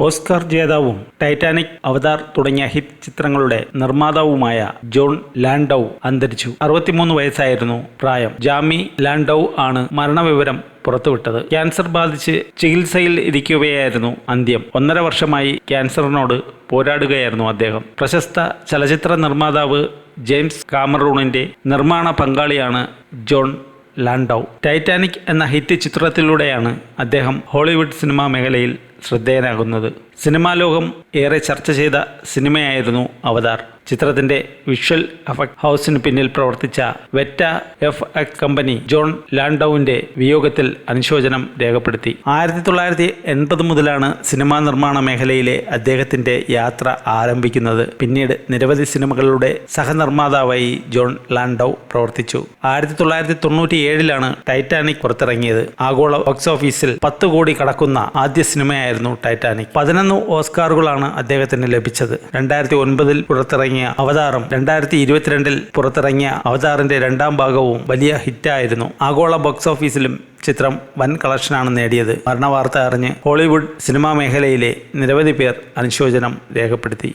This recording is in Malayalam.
ഓസ്കാർ ജേതാവും ടൈറ്റാനിക് അവതാർ തുടങ്ങിയ ഹിറ്റ് ചിത്രങ്ങളുടെ നിർമ്മാതാവുമായ ജോൺ ലാൻഡൌ അന്തരിച്ചു. അറുപത്തിമൂന്ന് വയസ്സായിരുന്നു പ്രായം. ജാമി ലാൻഡൌ ആണ് മരണവിവരം പുറത്തുവിട്ടത്. ക്യാൻസർ ബാധിച്ച് ചികിത്സയിൽ ഇരിക്കുകയായിരുന്നു അന്ത്യം. ഒന്നര വർഷമായി ക്യാൻസറിനോട് പോരാടുകയായിരുന്നു അദ്ദേഹം. പ്രശസ്ത ചലച്ചിത്ര നിർമ്മാതാവ് ജെയിംസ് കാമറൂണിന്റെ നിർമ്മാണ പങ്കാളിയാണ് ജോൺ ലാൻഡൌ. ടൈറ്റാനിക് എന്ന ഹിറ്റ് ചിത്രത്തിലൂടെയാണ് അദ്ദേഹം ഹോളിവുഡ് സിനിമാ മേഖലയിൽ ശ്രദ്ധേയനാകുന്നത്. സിനിമാ ലോകം ഏറെ ചർച്ച ചെയ്ത സിനിമയായിരുന്നു അവതാർ. ചിത്രത്തിന്റെ വിഷ്വൽ എഫക്ട് ഹൗസിന് പിന്നിൽ പ്രവർത്തിച്ച Weta F X company John ലാൻഡൌവിന്റെ വിയോഗത്തിൽ അനുശോചനം രേഖപ്പെടുത്തി. ആയിരത്തി തൊള്ളായിരത്തി എൺപത് മുതലാണ് സിനിമാ നിർമ്മാണ മേഖലയിലെ അദ്ദേഹത്തിന്റെ യാത്ര ആരംഭിക്കുന്നത്. പിന്നീട് നിരവധി സിനിമകളുടെ സഹനിർമ്മാതാവായി ജോൺ ലാൻഡൌ പ്രവർത്തിച്ചു. ആയിരത്തി തൊള്ളായിരത്തി തൊണ്ണൂറ്റി ഏഴിലാണ് ടൈറ്റാനിക് പുറത്തിറങ്ങിയത്. ആഗോള ബോക്സ് ഓഫീസിൽ പത്ത് കോടി കടക്കുന്ന ആദ്യ സിനിമയായിരുന്നു ടൈറ്റാനിക്. പതിനൊന്ന് ഓസ്കാറുകളാണ് അദ്ദേഹത്തിന് ലഭിച്ചത്. രണ്ടായിരത്തി ഒൻപതിൽ പുറത്തിറങ്ങിയ അവതാറും രണ്ടായിരത്തി ഇരുപത്തിരണ്ടിൽ പുറത്തിറങ്ങിയ അവതാറിന്റെ രണ്ടാം ഭാഗവും വലിയ ഹിറ്റായിരുന്നു. ആഗോള ബോക്സ് ഓഫീസിലും ചിത്രം വൻ കളക്ഷനാണ് നേടിയത്. മരണവാർത്ത അറിഞ്ഞ് ഹോളിവുഡ് സിനിമാ മേഖലയിലെ നിരവധി പേർ അനുശോചനം രേഖപ്പെടുത്തി.